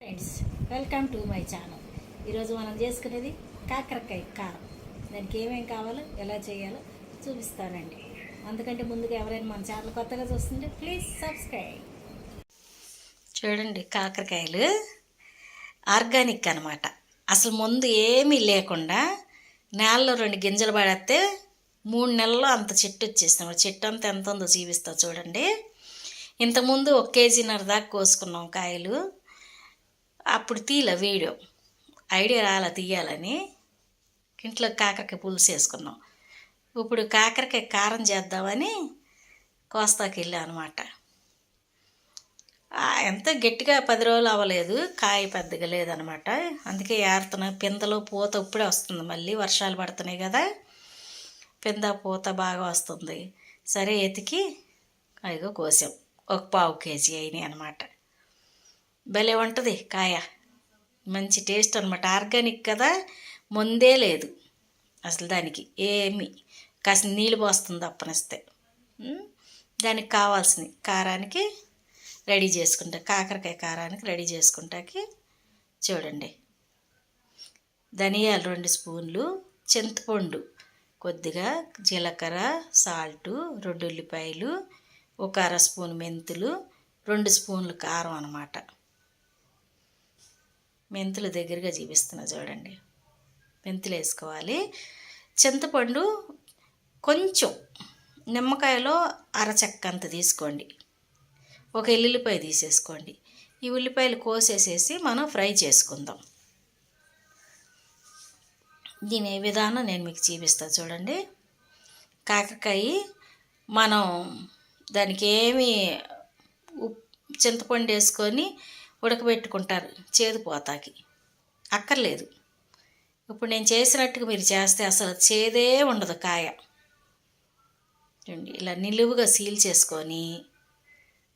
Friends welcome to my channel ఈరోజు మనం చేసుకునేది కాకరకాయ కారం. దానికి ఏమేమి కావాలో ఎలా చేయాలో చూపిస్తానండి. అందుకంటే ముందుగా ఎవరైనా మన ఛానల్ కొత్తగా చూస్తుంటే ప్లీజ్ సబ్స్క్రైబ్ చూడండి కాకరకాయలు ఆర్గానిక్ అనమాట అసలు ముందు ఏమీ లేకుండా నేలలో రెండు గింజలు పడేస్తే మూడు నెలల్లో అంత చెట్టు వచ్చేస్తాం చెట్టు అంతా ఎంత ఉందో చూపిస్తా చూడండి. ఇంతకుముందు ఒక కేజీన్నర దాకా కోసుకున్నాం కాయలు. అప్పుడు తీయలే వీడియో. ఐడియా రాలా తీయాలని. ఇంట్లో కాకరకాయ పులుసు వేసుకున్నాం. ఇప్పుడు కాకరకాయ కారం చేద్దామని కోస్తాకి వెళ్ళాం అనమాట ఎంత గట్టిగా పది రోజులు అవ్వలేదు. కాయ పెద్దగా లేదనమాట అందుకే ఏరుతున్నా. పిందలో పూత ఇప్పుడే వస్తుంది. మళ్ళీ వర్షాలు పడుతున్నాయి కదా. పింద పూత బాగా వస్తుంది. సరే ఎతికి అదిగో కోసాం. ఒక పావు కేజీ అయినాయి అనమాట భలే ఉంటుంది కాయ. మంచి టేస్ట్ అనమాట ఆర్గానిక్ కదా ముందే లేదు అసలు దానికి. ఏమి? కాసిన నీళ్ళు పోస్తుంది అప్పనిస్తే. దానికి కావాల్సింది కారానికి రెడీ చేసుకుంటా. కాకరకాయ కారానికి రెడీ చేసుకుంటాకి చూడండి. ధనియాలు రెండు స్పూన్లు చింతపండు కొద్దిగా జీలకర్ర సాల్టు రెండు ఉల్లిపాయలు ఒక అర స్పూన్ మెంతులు రెండు స్పూన్లు కారం అనమాట మెంతులు దగ్గరగా జీవిస్తున్నా చూడండి. మెంతులు వేసుకోవాలి. చింతపండు కొంచెం నిమ్మకాయలో అరచెక్క అంత తీసుకోండి. ఒక ఎల్లుల్లిపాయ తీసేసుకోండి. ఈ ఉల్లిపాయలు కోసేసేసి మనం ఫ్రై చేసుకుందాం. దీని విధానం నేను మీకు చూపిస్తాను చూడండి. కాకరకాయ మనం దానికి ఏమి ఉప్ చింతపండు వేసుకొని ఉడకబెట్టుకుంటారు చేదు పోతాకి. అక్కర్లేదు. ఇప్పుడు నేను చేసినట్టుగా మీరు చేస్తే అసలు చేదే ఉండదు కాయ. చూడండి ఇలా నిలువుగా సీల్ చేసుకొని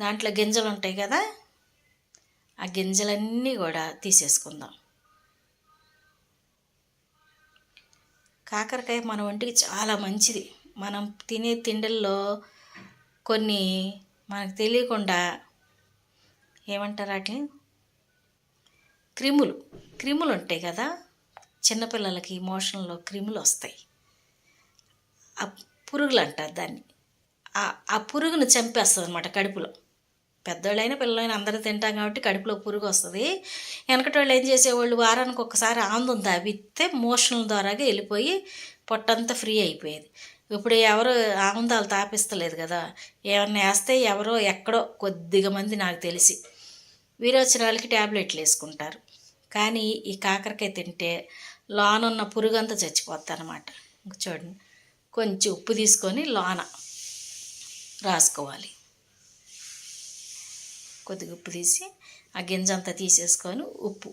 దాంట్లో గింజలు ఉంటాయి కదా ఆ గింజలన్నీ కూడా తీసేసుకుందాం. కాకరకాయ మన ఒంటికి చాలా మంచిది. మనం తినే తిండిల్లో కొన్ని మనకు తెలియకుండా ఏమంటారు వాటిని? క్రిములు. క్రిములు ఉంటాయి కదా. చిన్నపిల్లలకి మోషన్లో క్రిములు వస్తాయి. ఆ పురుగులు అంటారు దాన్ని. ఆ- పురుగును చంపేస్తుంది అనమాట కడుపులో. పెద్దోళ్ళైనా పిల్లలైనా అందరూ తింటాం కాబట్టి కడుపులో పురుగు వస్తుంది. వెనకటి వాళ్ళు ఏం చేసేవాళ్ళు? వారానికి ఒకసారి ఆందం దాబిస్తే మోషన్ల ద్వారాగా వెళ్ళిపోయి పొట్టంతా ఫ్రీ అయిపోయేది. ఇప్పుడు ఎవరు ఆనందాలు తాపిస్తలేదు కదా. ఏమన్నా వేస్తే ఎవరో ఎక్కడో కొద్దిగా మంది నాకు తెలిసి. విరోచనాలకి ట్యాబ్లెట్లు వేసుకుంటారు. కానీ ఈ కాకరకాయ తింటే లోనున్న పురుగంతా చచ్చిపోద్ది అనమాట చూడండి. కొంచెం ఉప్పు తీసుకొని లోన రాసుకోవాలి. కొద్దిగా ఉప్పు తీసి ఆ గింజ అంతా తీసేసుకొని ఉప్పు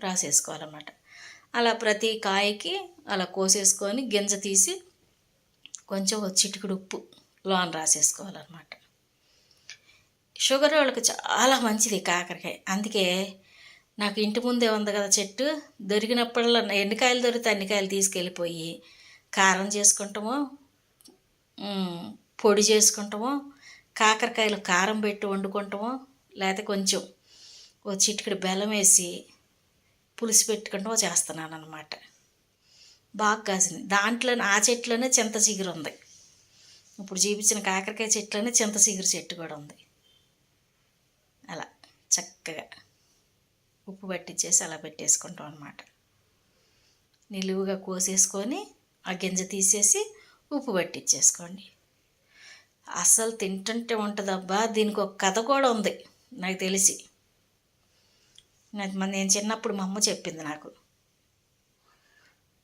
రాసేసుకోవాలన్నమాట. అలా ప్రతి కాయకి అలా కోసేసుకొని గింజ తీసి కొంచెం ఒక చిటికుడు ఉప్పు లోన రాసేసుకోవాలన్నమాట. షుగర్ వాళ్ళకి చాలా మంచిది కాకరకాయ. అందుకే నాకు ఇంటి ముందే ఉంది కదా చెట్టు. దొరికినప్పుడల్లా ఎన్ని కాయలు దొరికితే అన్ని కాయలు తీసుకెళ్ళిపోయి కారం చేసుకుంటాము. పొడి చేసుకుంటాము. కాకరకాయలు కారం పెట్టి వండుకుంటాము. లేకపోతే కొంచెం ఓ చిటికెడు బెల్లం వేసి పులుసు పెట్టుకుంటామో చేస్తున్నాను అనమాట బాగా కాసింది. దాంట్లోనే ఆ చెట్లోనే చింత చిగురు ఉంది. ఇప్పుడు చూపించిన కాకరకాయ చెట్లోనే చింత చిగురు చెట్టు కూడా ఉంది. అలా చక్కగా ఉప్పు పట్టించేసి అలా పెట్టేసుకుంటాం అనమాట నిలువుగా కోసేసుకొని ఆ గింజ తీసేసి ఉప్పు పట్టించేసుకోండి అసలు తింటుంటే ఉంటుందబ్బా దీనికి ఒక కథ కూడా ఉంది నాకు తెలిసి. నాకు మన నేను చిన్నప్పుడు మా అమ్మ చెప్పింది నాకు.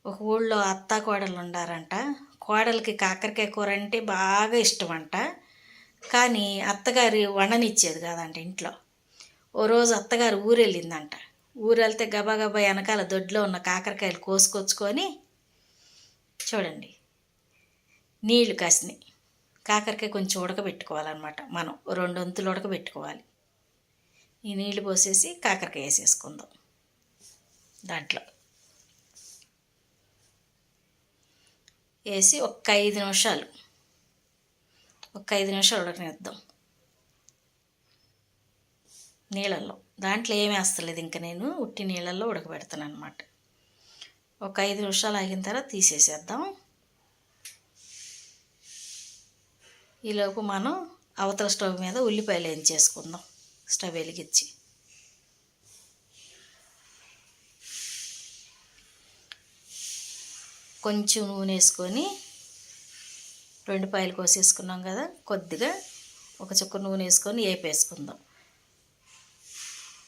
ఒక ఊళ్ళో అత్త కోడలు ఉండారంట కోడలికి కాకరకాయ కూర అంటే బాగా ఇష్టం అంట కానీ అత్తగారి వండనిచ్చేది కాదంట ఇంట్లో. ఓ రోజు అత్తగారు ఊరెళ్ళిందంట. ఊరెళ్తే గబాగబా గబా గబా వెనకాల దొడ్లో ఉన్న కాకరకాయలు కోసుకొచ్చుకొని చూడండి నీళ్ళు కాసినాయి. కాకరకాయ కొంచెం ఉడకబెట్టుకోవాలన్నమాట. మనం రెండు వంతులు ఉడకబెట్టుకోవాలి. ఈ నీళ్ళు పోసేసి కాకరకాయ వేసేసుకుందాం. దాంట్లో వేసి ఒక్క ఐదు నిమిషాలు ఒక ఐదు నిమిషాలు ఉడకనిద్దాం. నీళ్ళల్లో. దాంట్లో ఏమి వేస్తలేదు ఇంకా నేను. ఉట్టి నీళ్ళల్లో ఉడకబెడతాను అనమాట ఒక ఐదు నిమిషాలు ఆగిన తర్వాత తీసేసేద్దాం. ఈలోపు మనం అవతల స్టవ్ మీద ఉల్లిపాయలు ఏం చేసుకుందాం స్టవ్ వెలిగించి. కొంచెం నూనె వేసుకొని రెండు పాయలు కోసేసుకున్నాం కదా కొద్దిగా ఒక చుక్క నూనె వేసుకొని వేపేసుకుందాం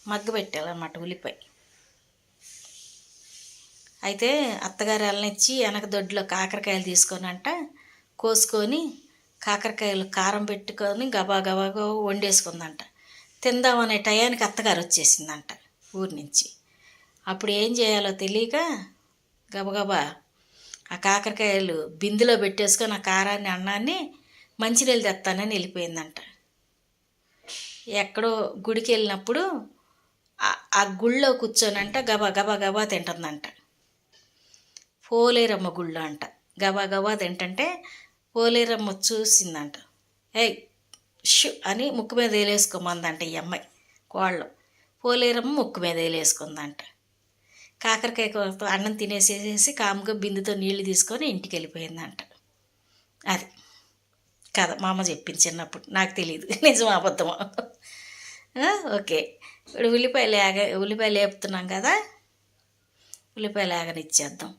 మగ్గ పెట్టాలన్నమాట ఉల్లిపాయ. అయితే అత్తగారు వెళ్ళనిచ్చి వెనక దొడ్లో కాకరకాయలు తీసుకొనంట కోసుకొని కాకరకాయలు కారం పెట్టుకొని గబా గబాగా వండేసుకుందంట. తిందామనే టయానికి అత్తగారు వచ్చేసిందంట ఊరి నుంచి. అప్పుడు ఏం చేయాలో తెలియక గబగబా ఆ కాకరకాయలు బిందులో పెట్టేసుకొని ఆ కారాన్ని అన్నాన్ని మంచినీళ్ళు తెస్తానని వెళ్ళిపోయిందంట. ఎక్కడో గుడికి వెళ్ళినప్పుడు ఆ- గుళ్ళో కూర్చొనంట గబా గబా గబా తింటుందంట. పోలేరమ్మ గుళ్ళో అంట. గబా గబా తింటంటే పోలేరమ్మ చూసిందంట. ఏయ్ షు అని ముక్కు మీద వేలేసుకోమందంట ఈ అమ్మాయి కోళ్ళు. పోలేరమ్మ ముక్కు మీద వేలేసుకుందంట. కాకరకాయ కూరతో అన్నం తినేసేసి కాముగా బిందుతో నీళ్ళు తీసుకొని ఇంటికి వెళ్ళిపోయిందంట అది కథ మా అమ్మ చెప్పింది చిన్నప్పుడు. నాకు తెలియదు నిజం అబద్ధమా? ఓకే. ఇప్పుడు ఉల్లిపాయలు లేగ ఉల్లిపాయలు వేపుతున్నాం కదా? ఉల్లిపాయలు లేగనిచ్చేద్దాం.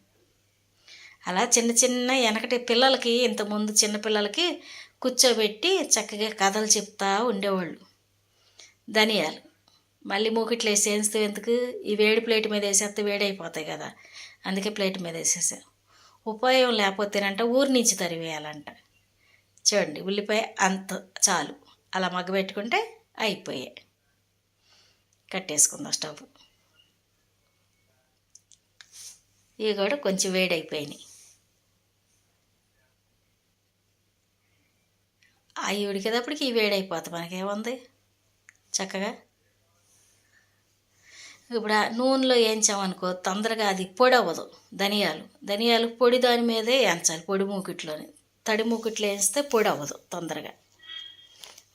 అలా చిన్న చిన్న వెనకటి పిల్లలకి ఇంతకుముందు చిన్నపిల్లలకి కూర్చోబెట్టి చక్కగా కథలు చెప్తా ఉండేవాళ్ళు. ధనియాలు. మళ్ళీ మూకిట్లో వేసి వేస్తే ఎందుకు? ఈ వేడి ప్లేట్ మీద వేసేస్తే వేడి అయిపోతాయి కదా. అందుకే ప్లేట్ మీద వేసేసా. ఉపాయం లేకపోతేనంట ఊరి నుంచి తరివేయాలంట. చూడండి ఉల్లిపాయ అంత చాలు. అలా మగ్గబెట్టుకుంటే అయిపోయాయి కట్టేసుకుందాం స్టవ్. ఇవి కూడా కొంచెం వేడైపోయినాయి. అవి ఉడికేటప్పటికి ఇవి వేడైపోతాయి. మనకేముంది? చక్కగా ఇప్పుడు నూనెలో వేయించామనుకో తొందరగా అది పొడి అవ్వదు ధనియాలు. ధనియాలు పొడి దాని మీదే వేయించాలి పొడి మూకిట్లోని. తడి మూకిట్లో వేస్తే పొడి అవ్వదు తొందరగా.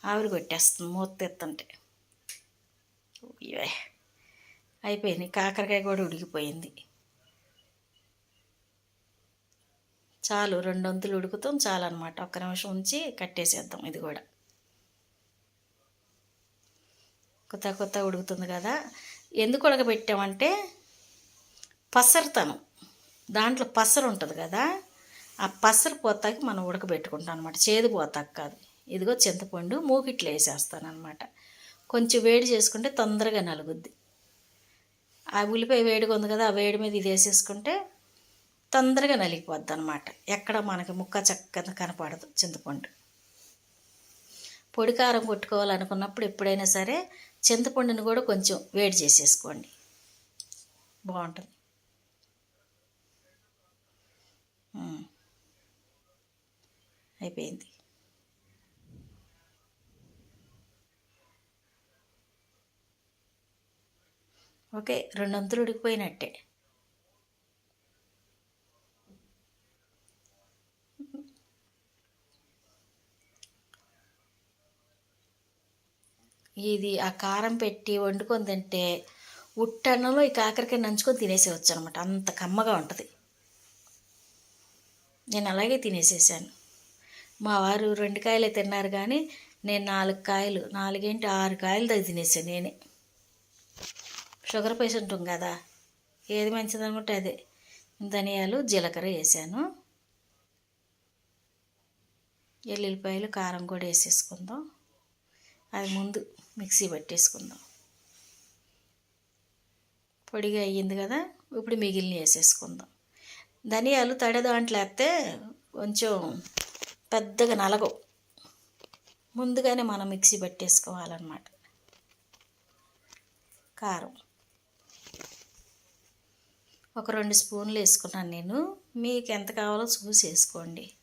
ఆవిరి కొట్టేస్తుంది మూత ఎత్తుంటే అయిపోయింది. కాకరకాయ కూడా ఉడికిపోయింది. చాలు రెండు వంతులు ఉడుకుతాం చాలు అనమాట ఒక్క నిమిషం ఉంచి కట్టేసేద్దాం ఇది కూడా. కొత్త కొత్త ఉడుకుతుంది కదా. ఎందుకు ఉడకబెట్టామంటే పసరుతనం. దాంట్లో పసరు ఉంటుంది కదా ఆ పసరు పోతాకి మనం ఉడకబెట్టుకుంటాం అనమాట చేదు పోతాకి కాదు. ఇదిగో చింతపండు మూకిట్లో వేసేస్తాను అనమాట కొంచెం వేడి చేసుకుంటే తొందరగా నలుగుద్ది. ఆ ఉల్లిపాయ వేడిగా ఉంది కదా ఆ వేడి మీద ఇది వేసేసుకుంటే తొందరగా నలిగిపోద్ది అనమాట ఎక్కడ మనకి ముక్క చక్కగా కనపడదు చింతపండు. పొడి కారం కొట్టుకోవాలనుకున్నప్పుడు ఎప్పుడైనా సరే చింతపండుని కూడా కొంచెం వేడి చేసేసుకోండి. బాగుంటుంది. అయిపోయింది. ఓకే రెండు వంతులు ఉడికిపోయినట్టే. ఇది ఆ కారం పెట్టి వండుకొని తింటే ఉట్టన్నంలో ఈ కాకరకాయ నంచుకొని తినేసేవచ్చు అనమాట అంత కమ్మగా ఉంటుంది. నేను అలాగే తినేసేసాను. మా వారు రెండు కాయలే తిన్నారు కానీ నేను నాలుగు కాయలు నాలుగేంటి ఆరు కాయలు దగ్గర తినేసాను నేనే. షుగర్ పేషెంట్ ఉంది కదా ఏది మంచిదనుకుంటే అదే. ధనియాలు జీలకర్ర వేసాను. ఎల్లుల్లిపాయలు కారం కూడా వేసేసుకుందాం. అది ముందు మిక్సీ పట్టేసుకుందాం. పొడిగా అయ్యింది కదా ఇప్పుడు మిగిలిన వేసేసుకుందాం. ధనియాలు తడి దాంట్లో వేస్తే కొంచెం పెద్దగా నలగవు. ముందుగానే మనం మిక్సీ పట్టేసుకోవాలన్నమాట. కారం. ఒక రెండు స్పూన్లు వేసుకున్నాను నేను. మీకు ఎంత కావాలో చూసి వేసుకోండి.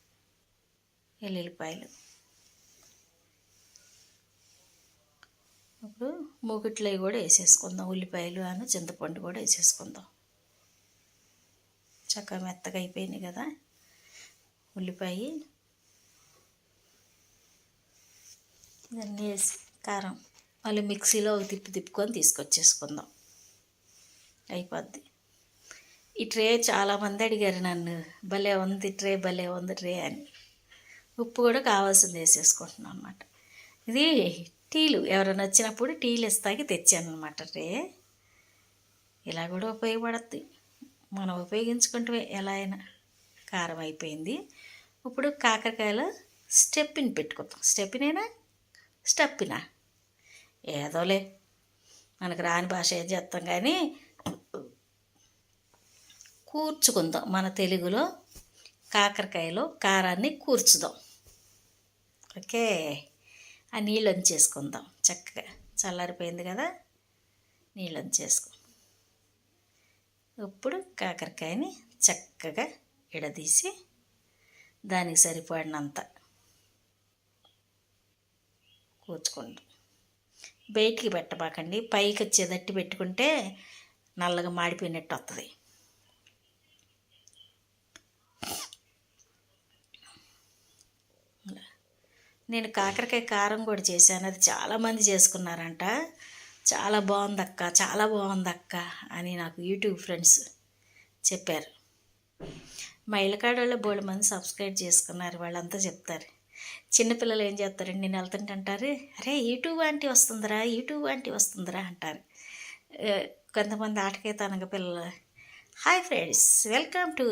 ఎల్లుల్లిపాయలు ఇప్పుడు మూకిట్లో కూడా వేసేసుకుందాం. ఉల్లిపాయలు అని చింతపండు కూడా వేసేసుకుందాం. చక్కగా మెత్తగా అయిపోయినాయి కదా. ఉల్లిపాయ ఇవన్నీ వేసి కారం మళ్ళీ మిక్సీలో తిప్పి తిప్పుకొని తీసుకొచ్చేసుకుందాం. అయిపోద్ది. ఈ ట్రే చాలామంది అడిగారు నన్ను భలే ఉంది ట్రే భలే ఉంది ట్రే అని. ఉప్పు కూడా కావాల్సింది వేసేసుకుంటున్నాను అనమాట ఇది టీలు. ఎవరైనా వచ్చినప్పుడు టీలు ఇస్తాకి తెచ్చాను అనమాట రే. ఇలా కూడా ఉపయోగపడుతుంది మనం ఉపయోగించుకుంటే ఎలా అయినా. కారం అయిపోయింది. ఇప్పుడు కాకరకాయలో స్టెప్పిన్ పెట్టుకుందాం. స్టెప్పినేనా? స్టెప్పినా? ఏదోలే. మనకు రాని భాష ఏం చేస్తాం కానీ కూర్చుకుందాం. మన తెలుగులో కాకరకాయలో కారాన్ని కూర్చుదాం. ఓకే? ఆ నీళ్ళు వంచేసుకుందాం చక్కగా చల్లారిపోయింది కదా? నీళ్ళు వంచేసుకో ఇప్పుడు కాకరకాయని చక్కగా ఇడదీసి దానికి సరిపడినంత కూర్చుకుంటాం బయటికి పెట్టబాకండి. పైకి వచ్చేదట్టి పెట్టుకుంటే నల్లగా మాడిపోయినట్టు వస్తుంది నేను కాకరకాయ కారం కూడా చేశాను. అది చాలామంది చేసుకున్నారంట. చాలా బాగుంది అక్క చాలా బాగుంది అక్క అని నాకు యూట్యూబ్ ఫ్రెండ్స్ చెప్పారు. మా ఇళ్ళకాడలో బోడు మంది సబ్స్క్రైబ్ చేసుకున్నారు వాళ్ళంతా చెప్తారు. చిన్నపిల్లలు ఏం చేస్తారండి? నేను వెళ్తుంటే అంటారు అరే యూట్యూబ్ ఆంటీ వస్తుందిరా యూట్యూబ్ ఆంటీ వస్తుందిరా అంటారు. కొంతమంది ఆటకేతానగ పిల్లలు hi friends welcome to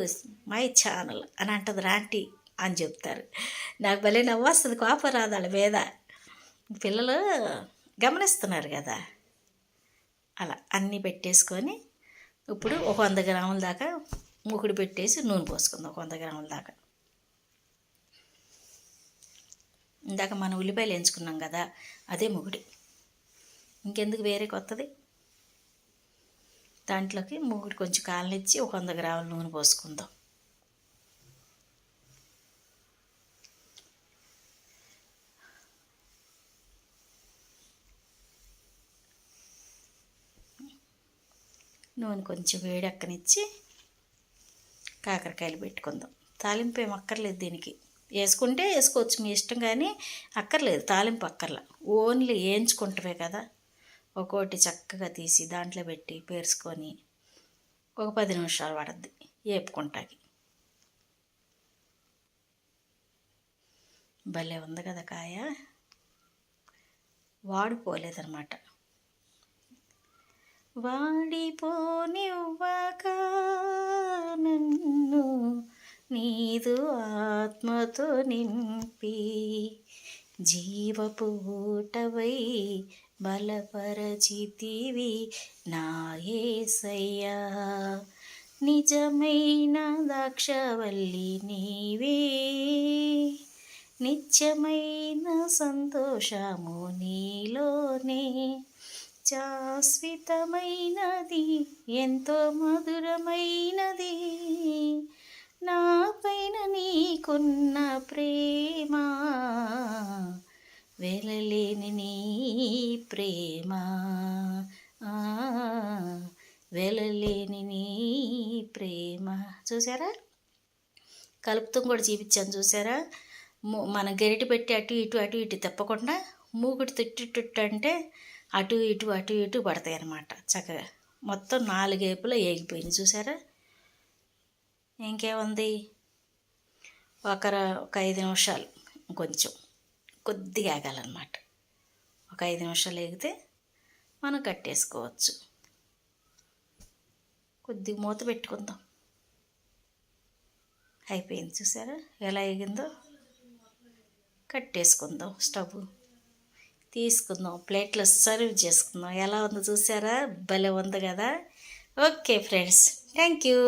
my channel అని అంటుంది ఆంటీ. అని చెప్తారు. నాకు భలే నవ్వొస్తుంది కోపం రాదు వాళ్ళ మీద. పిల్లలు గమనిస్తున్నారు కదా. అలా అన్నీ పెట్టేసుకొని ఇప్పుడు ఒక వంద గ్రాముల దాకా మూకుడు పెట్టేసి నూనె పోసుకుందాం ఒక వంద గ్రాముల దాకా. ఇందాక మనం ఉల్లిపాయలు ఎంచుకున్నాం కదా అదే ముగుడి ఇంకెందుకు వేరే కొత్తది? దాంట్లోకి మూగుడు కొంచెం కాలనిచ్చి ఒక వంద గ్రాముల నూనె పోసుకుందాం. నూనె కొంచెం వేడెక్కనిచ్చి కాకరకాయలు పెట్టుకుందాం. తాలింపు ఏం అక్కర్లేదు దీనికి. వేసుకుంటే వేసుకోవచ్చు మీ ఇష్టం కానీ అక్కర్లేదు తాలింపు అక్కర్లా. ఓన్లీ వేయించుకుంటవే కదా. ఒక్కోటి చక్కగా తీసి దాంట్లో పెట్టి పేర్చుకొని ఒక పది నిమిషాలు పడద్ది వేపుకుంటాకి భలే ఉంది కదా కాయ. వాడిపోలేదన్నమాట వాడిపోనివ్వక నన్ను నీదు ఆత్మతో నింపి జీవపూటవై బలపరచితివి నాయసయ్యా నిజమైన దాక్షవల్లి నీవే. నిత్యమైన సంతోషము నీలోనే. శాశ్వతమైనది ఎంతో మధురమైనది. నా పైన నీకున్న ప్రేమ వెళ్ళలేని నీ ప్రేమ. వెళ్ళలేని నీ ప్రేమ. చూసారా? కలుపుతాం కూడా చూపించాను చూసారా? మన గరిటి పెట్టి అటు ఇటు అటు ఇటు తప్పకుండా మూగుడు తిట్టు అంటే అటు ఇటు అటు ఇటు పడతాయి అన్నమాట. చక్కగా. మొత్తం నాలుగేపులో ఏగిపోయింది చూసారా? ఇంకేముంది? ఒక ఒక ఐదు నిమిషాలు కొంచెం కొద్దిగా ఆగాలన్నమాట. ఒక ఐదు నిమిషాలు ఎగితే మనం కట్టేసుకోవచ్చు. కొద్దిగా మూత పెట్టుకుందాం. అయిపోయింది. చూసారా? ఎలా ఎగిందో కట్టేసుకుందాం స్టవ్. తీసుకుందాం ప్లేట్లో సర్వ్ చేసుకుందాం. ఎలా ఉందో చూసారా? భలే ఉంది కదా? Okay friends thank you